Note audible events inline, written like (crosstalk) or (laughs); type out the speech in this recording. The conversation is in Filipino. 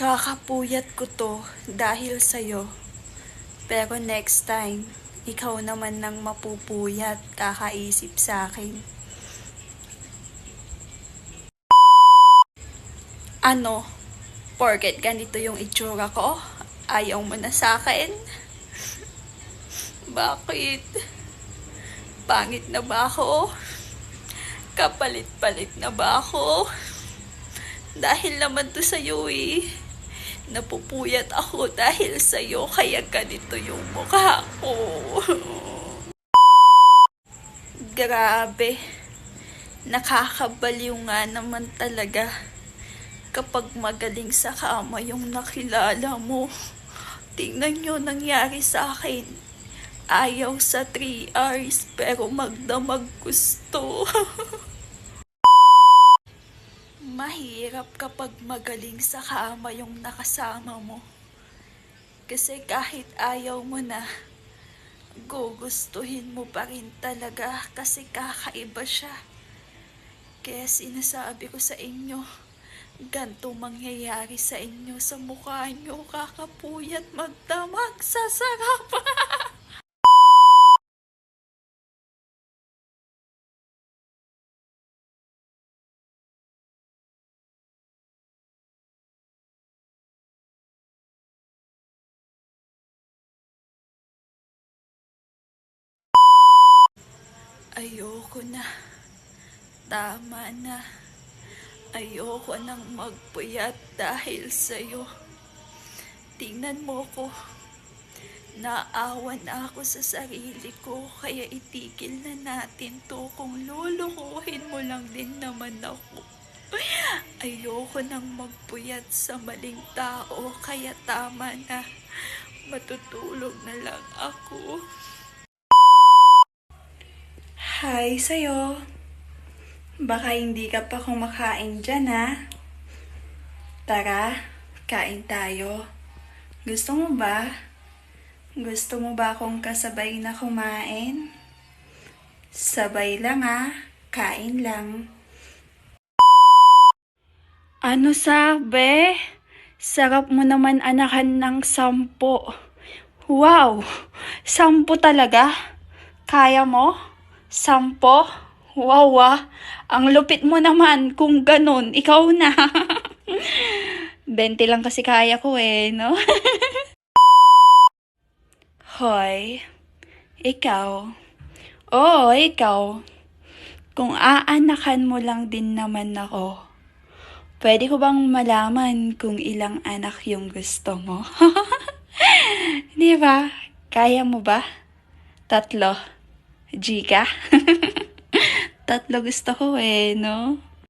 Kakapuyat ko to dahil sa'yo. Pero next time, ikaw naman nang mapupuyat kakaisip sa akin. Ano? Porket ganito yung itsura ko? Ayaw mo na sa akin? Bakit? Pangit na ba ako? Kapalit-palit na ba ako? Dahil naman to sa'yo eh. Napupuyat ako dahil sa'yo, kaya ganito yung mukha ko. Grabe. Nakakabaliw nga naman talaga kapag magaling sa kama yung nakilala mo. Tingnan nyo nangyari sa akin. Ayaw sa 3 hours pero magdamag gusto. (laughs) Mahirap kapag magaling sa kama yung nakasama mo. Kasi kahit ayaw mo na, gugustuhin mo pa rin talaga kasi kakaiba siya. Kaya sinasabi ko sa inyo, ganito mangyayari sa inyo sa mukha nyo, kakapuyat magdamag sa (laughs) Ayoko na. Tama na. Ayoko nang magpuyat dahil sa'yo. Tingnan mo ko. Naawa na ako sa sarili ko, kaya itigil na natin to kung lulukuhin mo lang din naman ako. Ayoko nang magpuyat sa maling tao, kaya tama na. Matutulog na lang ako. Hi sa'yo. Baka hindi ka pa kumakain dyan ha. Tara, kain tayo. Gusto mo ba? Gusto mo ba akong kasabay na kumain? Sabay lang ha. Kain lang. Ano sabi? Sarap mo naman anakan ng sampo. Wow! Sampo talaga? Kaya mo? Sampo? Wow ah. Ang lupit mo naman kung ganun. Ikaw na. (laughs) 20 lang kasi kaya ko eh, no? (laughs) Hoy, ikaw. Oo, ikaw. Kung aanakan mo lang din naman ako, pwede ko bang malaman kung ilang anak yung gusto mo? (laughs) Di ba? Kaya mo ba? Tatlo. G ka? (laughs) Tatlo gusto ko eh, no?